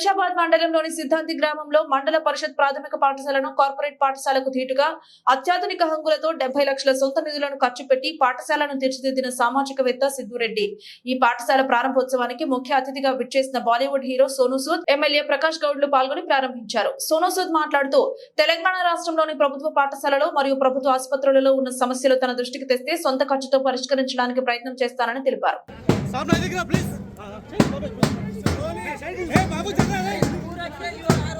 శంషాబాద్ మండలంలోని సిద్ధాంతి గ్రామంలో మండల పరిషత్ ప్రాథమిక పాఠశాలను కార్పొరేట్ పాఠశాలకు ధీటుగా అత్యాధునిక హంగులతో డెబ్బై లక్షల సొంత నిధులను ఖర్చు పెట్టి పాఠశాలను తీర్చిదిద్దిన సామాజికవేత్త సిద్ధురెడ్డి. ఈ పాఠశాల ప్రారంభోత్సవానికి ముఖ్య అతిథిగా విచ్చేసిన Bollywood hero Sonu Sood MLA Prakash గౌడ్లు పాల్గొని ప్రారంభించారు. సోనూ సూద్ మాట్లాడుతూ తెలంగాణ రాష్ట్రంలోని ప్రభుత్వ పాఠశాలలో మరియు ప్రభుత్వ ఆసుపత్రులలో ఉన్న సమస్యలు తన దృష్టికి తెస్తే సొంత ఖర్చుతో పరిష్కరించడానికి ప్రయత్నం చేస్తానని తెలిపారు. હે બાબુ જગા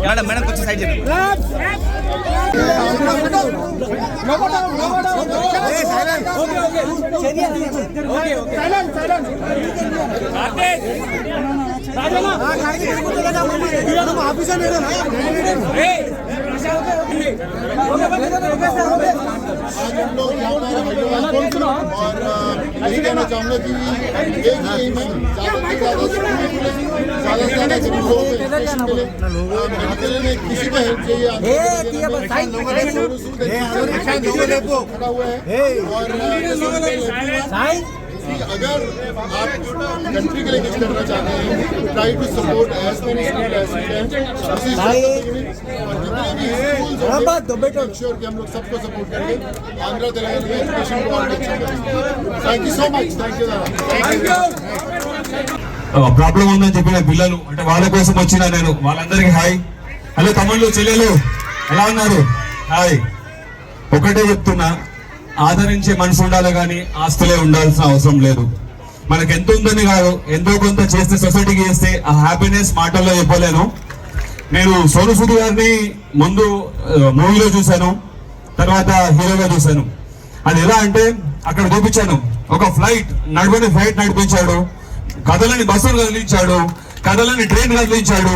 మేడం మేడం కొంచెం సైడ్ చేయండి ఆఫీసర్ यही कहना चाहूँगा कि खड़ा हुआ है और अगर आप कंट्री के लिए कुछ करना चाहते हैं try to support as many school as you can this is और जितने भी स्कूल्स हो श्योर कि हम लोग सबको सपोर्ट करेंगे आंध्र तेलंगाना में एजुकेशन को और अच्छा करेंगे thank you so much thank you thank you problem ఉందని చెప్పిన పిల్లలు అంటే వాళ్ళ కోసం వచ్చిన నేను వాళ్ళందరికీ హాయ్ హలో తమ్ముళ్ళు చెల్లెలు ఎలా ఉన్నారు హాయ్ ఒకటే చెప్తున్నా ఆదరించే మనసు ఉండాలి కానీ ఆస్తులే ఉండాల్సిన అవసరం లేదు మనకు ఎంత ఉందని కాదు ఎంతో కొంత చేస్తే సొసైటీకి చేస్తే ఆ హ్యాపీనెస్ మాటల్లో చెప్పలేను. నేను సోను సూద్ గారిని ముందు మూవీలో చూశాను తర్వాత హీరోగా చూశాను. అది ఎలా అంటే అక్కడ చూపించాను ఒక ఫ్లైట్ నడవని ఫ్లైట్ నడిపించాడు కథలని బస్సులు కదిలించాడు కథలని ట్రైన్ కదిలించాడు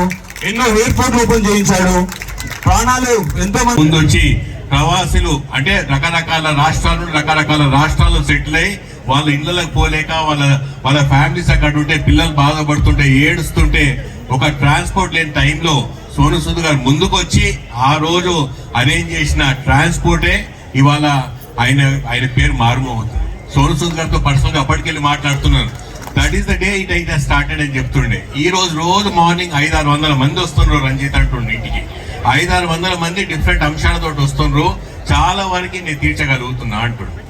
ఎన్నో ఎయిర్పోర్ట్లు ఓపెన్ చేయించాడు ప్రాణాలు ఎంతో మంది ముందు వచ్చి ప్రవాసులు అంటే రకరకాల రాష్ట్రాలు రకరకాల రాష్ట్రాలు సెటిల్ అయి వాళ్ళ ఇళ్ళకి పోలేక వాళ్ళ వాళ్ళ ఫ్యామిలీస్ అక్కడ ఉంటే పిల్లలు బాధపడుతుంటే ఏడుస్తుంటే ఒక ట్రాన్స్పోర్ట్ లేని టైంలో సోను సూద్ గారు ముందుకు వచ్చి ఆ రోజు అరేంజ్ చేసిన ట్రాన్స్పోర్టే ఇవాళ ఆయన ఆయన పేరు మారుమవుతుంది సోను సూద్ గారితో పర్సనల్గా అప్పటికెళ్ళి మాట్లాడుతున్నాను. That is the day it అయితే స్టార్టెడ్ అని చెప్తుండే. ఈ రోజు రోజు మార్నింగ్ ఐదు ఆరు వందల మంది వస్తున్నారు రంజిత్ అంటుండే ఇంటికి. ఐదారు వందల మంది డిఫరెంట్ అంశాలతో వస్తున్నారు చాలా వరకు నేను తీర్చగలుగుతున్నా అంటుండే.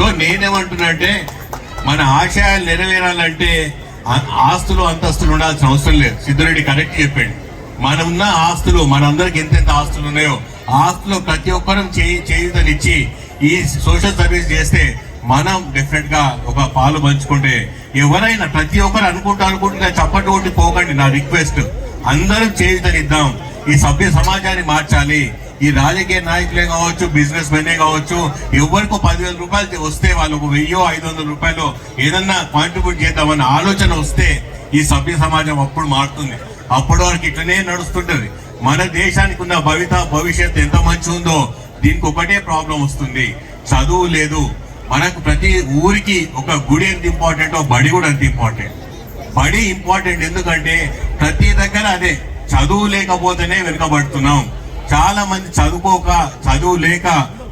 సో నేనేమంటున్నా అంటే మన ఆశయాలు నెరవేరాలంటే ఆస్తులు అంతస్తులు ఉండాల్సిన అవసరం లేదు. సిద్ధురెడ్డి కరెక్ట్ చెప్పాడు. మన ఉన్న ఆస్తులు మనందరికి ఎంతెంత ఆస్తులు ఉన్నాయో ఆస్తులు ప్రతి ఒక్కరం చేయి చేయుతనిచ్చి ఈ సోషల్ సర్వీస్ చేస్తే మనం డెఫినెట్గా ఒక పాలు పంచుకుంటే ఎవరైనా ప్రతి ఒక్కరు అనుకుంటూ అనుకుంటున్నా చప్పటి కొట్టి పోకండి నా రిక్వెస్ట్. అందరం చేయుతనిద్దాం. ఈ సభ్య సమాజాన్ని మార్చాలి. ఈ రాజకీయ నాయకులే కావచ్చు బిజినెస్ మెనే కావచ్చు ఎవరికి పదివేల రూపాయలు వస్తే వాళ్ళకు వెయ్యో ఐదు వందల రూపాయలు ఏదన్నా కాంట్రిబ్యూట్ చేద్దామన్న ఆలోచన వస్తే ఈ సభ్య సమాజం అప్పుడు మారుతుంది. అప్పటి వరకు ఇట్లనే నడుస్తుంటది. మన దేశానికి ఉన్న భవిత భవిష్యత్ ఎంత మంచి ఉందో దీనికి ఒకటే ప్రాబ్లం వస్తుంది. చదువు లేదు. మనకు ప్రతి ఊరికి ఒక గుడి ఎంత ఇంపార్టెంటో బడి కూడా అంత ఇంపార్టెంట్ బడి ఇంపార్టెంట్ ఎందుకంటే ప్రతి దగ్గర అదే చదువు లేకపోతేనే వెనుకబడుతున్నాం. చాలా మంది చదువుకోక చదువు లేక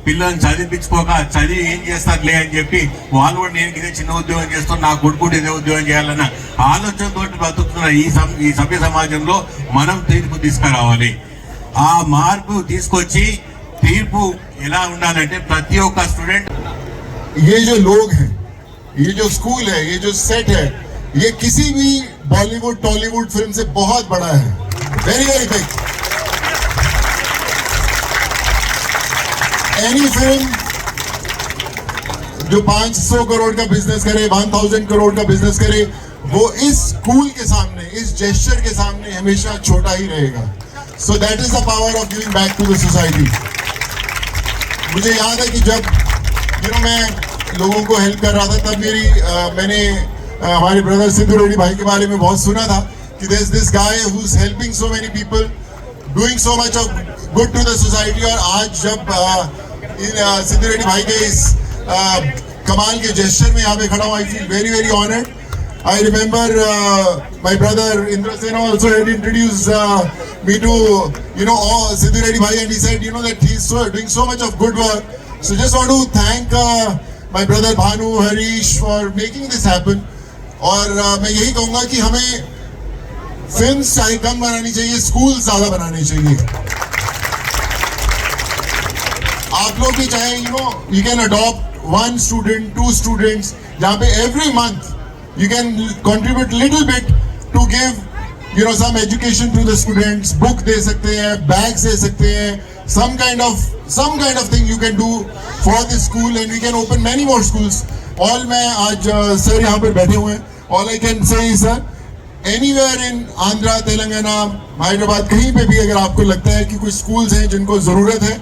పిల్లల్ని చదివించుకోక చదివి ఏం చేస్తారులే అని చెప్పి వాళ్ళు కూడా నేను ఇదే చిన్న ఉద్యోగం చేస్తాను నా కొడుకు కూడా ఇదే ఉద్యోగం చేయాలన్న ఆలోచనతో బతుకుతున్న ఈ సం ఈ సభ్య సమాజంలో మనం తీర్పు తీసుకురావాలి ఆ మార్పు తీసుకొచ్చి తీర్పు ఎలా ఉండాలంటే ప్రతి ఒక్క స్టూడెంట్ ये जो लोग हैं ये जो स्कूल है ये जो सेट है ये किसी भी बॉलीवुड टॉलीवुड फिल्म से बहुत बड़ा है very very big any film जो 500 करोड़ का बिज़नेस करे 1000 करोड़ का बिज़नेस करे वो इस स्कूल के सामने इस जेस्चर के सामने हमेशा छोटा ही रहेगा। So that is the power of giving back to the society मुझे याद है कि जब यू नो मैं लोगों को हेल्प कर रहा था तब मेरी अ, मैंने अ, हमारे ब्रदर सिद्धू रेड्डी भाई के बारे में बहुत सुना था कि this this guy who is helping so many people doing so much of good to the society और आज जब अ, इन सिंधुरेडी भाई के इस कमाल के जेस्टर में यहाँ पे खड़ा हुआ। I feel very very honoured I remember my brother Indra Sen also introduce me to you know Siddhu Reddy भाई and decide you know that he so doing so much of good work so just want to thank my brother Bhanu Harish for making this happen और मैं यही कहूँगा कि हमें film कम बनानी चाहिए school ज़्यादा बनानी चाहिए। आप लोग भी चाहे you know you can adopt one student two students जहाँ पे every month you can contribute little bit to give you know some education to the students book दे सकते हैं बैग्स दे सकते हैं, some kind of, some kind of thing you can do for this school and we can open many more schools. All मैं आज sir यहाँ पर बैठे हुए हैं। I can say is sir anywhere in Andhra Telangana Hyderabad कहीं पे भी अगर आपको लगता है कि कुछ स्कूल्स हैं जिनको ज़रूरत है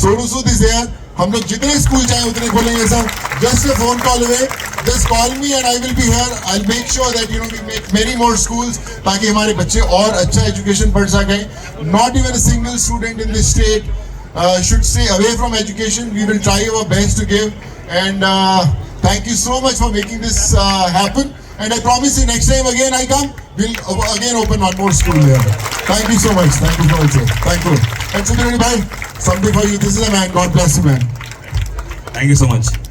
सोनू सूद इज़ देयर हम लोग जितने स्कूल चाहे उतने खोलेंगे sir just a phone call away just call me and I will be here I make sure that you know we make many more schools ताकि हमारे बच्चे और अच्छा एजुकेशन पढ़ सकें. Not even a single student in this state should stay education. We will try our best to give. And uh, thank you so much for making this uh, happen. And I promise you next time again I come, we'll uh, again open one more school here. Thank you so much. Thank you for much, sir. Thank you. And Sundarani bhai, something for you. This is a man. God bless you, man. Thank you so much.